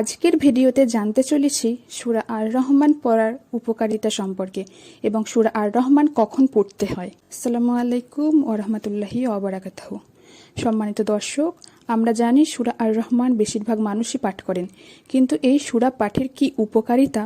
আজকের ভিডিওতে জানতে চলেছি সুরা আর রহমান পড়ার উপকারিতা সম্পর্কে এবং সুরা আর রহমান কখন পড়তে হয়। আসসালামু আলাইকুম ও রহমতুল্লাহি অবরাকাতহ সম্মানিত দর্শক, আমরা জানি সুরা আর রহমান বেশিরভাগ মানুষই পাঠ করেন, কিন্তু এই সুরা পাঠের কি উপকারিতা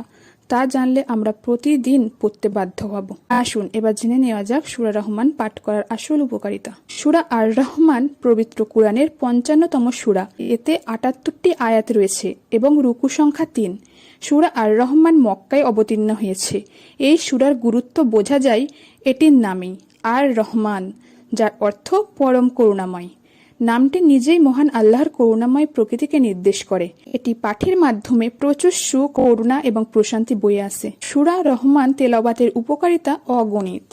তা জানলে আমরা প্রতিদিন পড়তে বাধ্য হব। আসুন, এবার জেনে নেওয়া যাক সুরা রহমান পাঠ করার আসল উপকারিতা। সুরা আর রহমান পবিত্র কোরআনের পঞ্চান্নতম সুরা। এতে আটাত্তরটি আয়াত রয়েছে এবং রুকু সংখ্যা তিন। সুরা আর রহমান মক্কায় অবতীর্ণ হয়েছে। এই সুরার গুরুত্ব বোঝা যায় এটির নামেই, আর রহমান, যার অর্থ পরম করুণাময়। নামটি নিজেই মহান আল্লাহর করুণাময় প্রকৃতিকে নির্দেশ করে। এটি পাঠের মাধ্যমে প্রচুর সুখ, করুণা এবং প্রশান্তি বয়ে আসে। সুরা রহমান তেলাবাতের উপকারিতা অগণিত।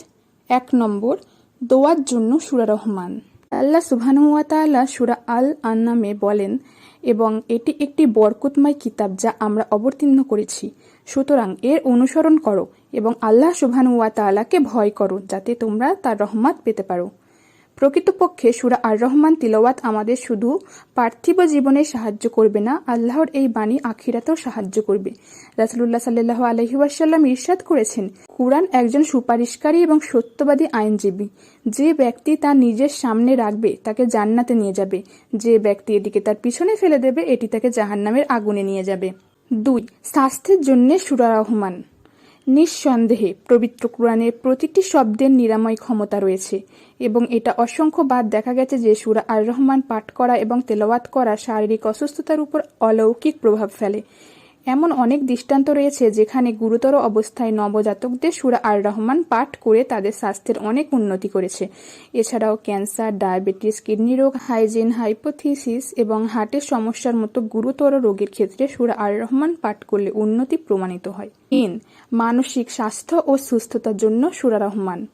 এক নম্বর, দোয়ার জন্য সুরা রহমান। আল্লাহ সুবহানুয়াতালা সুরা আল আন্নামে বলেন, এবং এটি একটি বরকতময় কিতাব যা আমরা অবতীর্ণ করেছি। সুতরাং এর অনুসরণ করো এবং আল্লাহ সুবহানুয়াতালাকে ভয় করো যাতে তোমরা তার রহমত পেতে পারো। প্রকৃতপক্ষে সুরা আর রহমান তিলওয়াত আমাদের শুধু পার্থিব জীবনে সাহায্য করবে না, আল্লাহর এই বাণী আখিরাতেও সাহায্য করবে। রাসুল্লাহ সাল্লাহ আলহিউসাল্লাম ইরশাদ করেছেন, কুরআন একজন সুপারিশকারী এবং সত্যবাদী আইনজীবী। যে ব্যক্তি তা নিজের সামনে রাখবে, তাকে জান্নাতে নিয়ে যাবে। যে ব্যক্তি এটিকে তার পিছনে ফেলে দেবে, এটি তাকে জাহান্নামের আগুনে নিয়ে যাবে। দুই, স্বাস্থ্যের জন্য সুরা রহমান। নিঃসন্দেহে পবিত্র কোরআনের প্রতিটি শব্দের নিরাময় ক্ষমতা রয়েছে এবং এটা অসংখ্যবার দেখা গেছে যে সুরা আর রহমান পাঠ করা এবং তেলাওয়াত করা শারীরিক অসুস্থতার উপর অলৌকিক প্রভাব ফেলে। এমন অনেক দৃষ্টান্ত রয়েছে যেখানে গুরুতর অবস্থায় নবজাতকদের সুরা আর রহমান পাঠ করে তাদের স্বাস্থ্যের অনেক উন্নতি করেছে। এছাড়াও ক্যান্সার, ডায়াবেটিস, কিডনি রোগ, হাইজিন, হাইপোথিসিস এবং হার্টের সমস্যার মতো গুরুতর রোগের ক্ষেত্রে সুরা আর রহমান পাঠ করলে উন্নতি প্রমাণিত হয়। তিন, মানসিক স্বাস্থ্য ও সুস্থতার জন্য সুরা রহমান।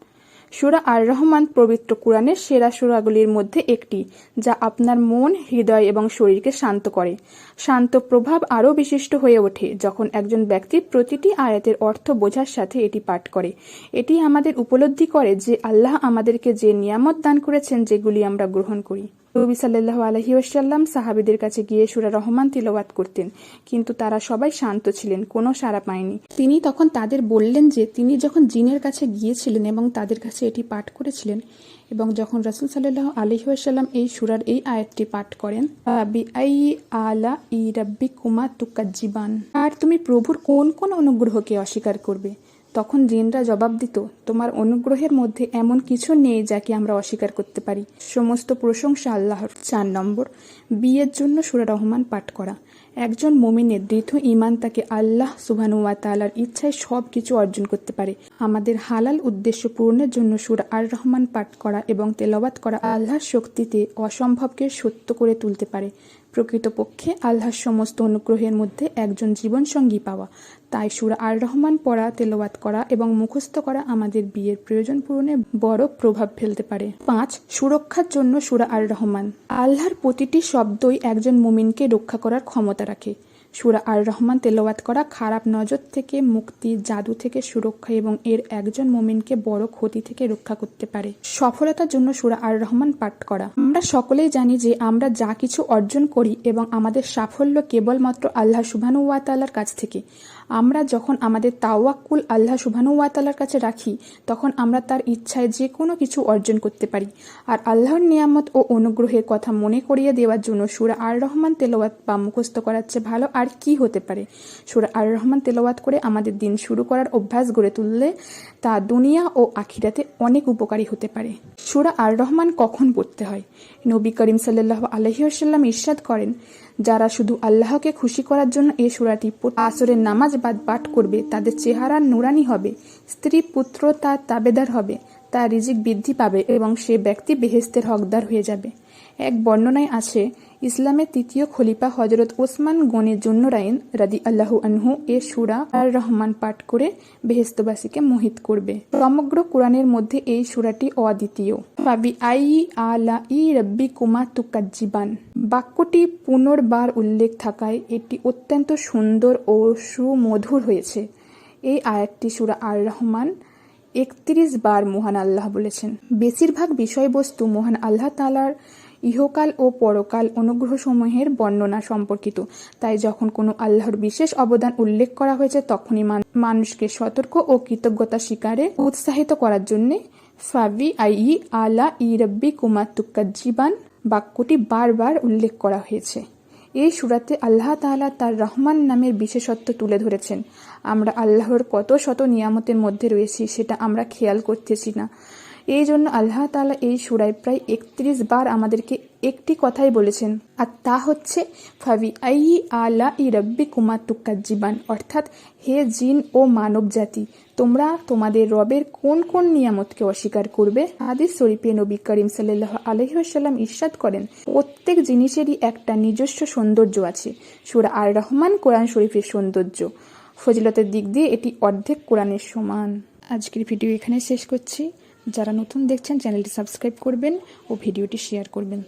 সুরা আর রহমান পবিত্র কোরআনের সেরা সুরাগুলির মধ্যে একটি, যা আপনার মন, হৃদয় এবং শরীরকে শান্ত করে। শান্ত প্রভাব আরও বিশিষ্ট হয়ে ওঠে যখন একজন ব্যক্তি প্রতিটি আয়াতের অর্থ বোঝার সাথে এটি পাঠ করে। এটি আমাদের উপলব্ধি করে যে আল্লাহ আমাদেরকে যে নিয়ামত দান করেছেন, যেগুলি আমরা গ্রহণ করি। নবী সাল্লাহ আলহি ওয়াসাল্লাম সাহাবিদের কাছে গিয়ে সুরা রহমান তিলওয়াত করতেন, কিন্তু তারা সবাই শান্ত ছিলেন, কোনো সাড়া পায়নি। তিনি তখন তাদের বললেন যে, তিনি যখন জিনের কাছে গিয়েছিলেন এবং তাদের কাছে এটি পাঠ করেছিলেন এবং যখন রাসুল সাল্লাহ আলহি ওয়াসাল্লাম এই সুরার এই আয়াতটি পাঠ করেন আলা ই রাব্বি কুমা তুকাজ্জিবান। আর তুমি প্রভুর কোন কোন অনুগ্রহকে অস্বীকার করবে? তখন জিনরা জবাব দিত, তোমার অনুগ্রহের মধ্যে এমন কিছু নেই যাকে আমরা অস্বীকার করতে পারি। সমস্ত প্রশংসা আল্লাহর। চার নম্বর, বিয়ের জন্য সুরা রহমান পাঠ করা। একজন মোমিনের দৃঢ় ইমান তাকে আল্লাহ সুবহানুয়া তালার ইচ্ছায় সব কিছু অর্জন করতে পারে। আমাদের হালাল উদ্দেশ্য পূরণের জন্য সুরা আর রহমান পাঠ করা এবং তেলাওয়াত করা আল্লাহর শক্তিতে অসম্ভবকে সত্য করে তুলতে পারে। প্রকৃতপক্ষে আল্লাহর সমস্ত অনুগ্রহের মধ্যে একজন জীবনসঙ্গী পাওয়া। তাই সুরা আর রহমান পড়া, তেলাওয়াত করা এবং মুখস্থ করা আমাদের বিয়ের প্রয়োজন পূরণে বড় প্রভাব ফেলতে পারে। পাঁচ, সুরক্ষার জন্য সুরা আর রহমান আল্লাহর প্রতিটি শব্দই একজন মুমিনকে রক্ষা করার ক্ষমতা রাখে। সুরা আর রহমান তেলাওয়াত করা খারাপ নজর থেকে মুক্তি, জাদু থেকে সুরক্ষা এবং এর একজন মুমিনকে বড় ক্ষতি থেকে রক্ষা করতে পারে। সফলতার জন্য সুরা আর রহমান পাঠ করা। আমরা সকলেই জানি যে আমরা যা কিছু অর্জন করি এবং আমাদের সাফল্য কেবলমাত্র আল্লাহ সুবহানুয়াতালার কাছ থেকে। আমরা যখন আমাদের তাওয়াক্কুল আল্লাহ সুবহানুয়াতালার কাছে রাখি, তখন আমরা তার ইচ্ছায় যে কোনো কিছু অর্জন করতে পারি। আর আল্লাহর নিয়ামত ও অনুগ্রহের কথা মনে করিয়ে দেওয়ার জন্য সুরা আর রহমান তেলাওয়াত বা মুখস্থ করার চেয়ে ভালো আর কি হতে পারে? সুরা আর রহমান তেলাওয়াত করে আমাদের দিন শুরু করার অভ্যাস গড়ে তুললে তা দুনিয়া ও আখিরাতে অনেক উপকারী হতে পারে। সুরা আর রহমান কখন পড়তে হয়? নবী করিম সাল্লাহ আলহিউসাল্লাম ইরশাদ করেন যারা শুধু আল্লাহকে খুশি করার জন্য এই সুরাটি আসরের নামাজ বাদ পাঠ করবে, তাদের চেহারা নুরানি হবে, স্ত্রী পুত্র তার তাবেদার হবে, তার রিজিক বৃদ্ধি পাবে এবং সে ব্যক্তি বেহেস্তের হকদার হয়ে যাবে। এক বর্ণনায় আছে ইসলামের তৃতীয় খলিফা হজরত ওসমান গনে জুন্নরাইন রাদি আল্লাহ আনহু এ সুরা আর রহমান পাঠ করে বেহেস্তবাসীকে মোহিত করবে। সমগ্র কোরআনের মধ্যে এই সুরাটি অদ্বিতীয়। ফাবি আই আলা ই রব্বি কুমা তুকাজ্জিবান। বাক্যটি পুনর্বার উল্লেখ থাকায় এটি অত্যন্ত সুন্দর ও সুমধুর হয়েছে। এই আয়াতটি সুরা আর রহমান একত্রিশ বার মহান আল্লাহ বলেছেন। বেশিরভাগ বিষয়বস্তু মহান আল্লাহ তালার ইহকাল ও পরকাল অনুগ্রহসমূহের বর্ণনা সম্পর্কিত। তাই যখন কোনো আল্লাহর বিশেষ অবদান উল্লেখ করা হয়েছে, তখনই মানুষকে সতর্ক ও কৃতজ্ঞতা স্বীকারে উৎসাহিত করার জন্যে ফাবি আই আলা ই রব্বি কুমার জীবান বাক্যটি বারবার উল্লেখ করা হয়েছে। এই সুরাতে আল্লাহ তাআলা তার রহমান নামের বিশেষত্ব তুলে ধরেছেন। আমরা আল্লাহর কত শত নিয়ামতের মধ্যে রয়েছি, সেটা আমরা খেয়াল করতেছি না। এই জন্য আল্লাহ তাআলা এই সুরায় প্রায় একত্রিশ বার আমাদেরকে একটি কথাই বলেছেন, আর তা হচ্ছে ফাবি আই আলা ই রব্বি কুমার জীবান অর্থাৎ, হে জিন ও মানব জাতি, তোমরা তোমাদের রবের কোন কোন নিয়ামতকে অস্বীকার করবে? হাদিস শরীফে নবী করিম সাল্লাহ আলহিহাসাল্লাম ইরশাদ করেন, প্রত্যেক জিনিসেরই একটা নিজস্ব সৌন্দর্য আছে। সুরা আর রহমান কোরআন শরীফের সৌন্দর্য। ফজিলতের দিক দিয়ে এটি অর্ধেক কোরআনের সমান। আজকের ভিডিও এখানে শেষ করছি। যারা নতুন দেখছেন চ্যানেলটি সাবস্ক্রাইব করবেন ও ভিডিওটি শেয়ার করবেন।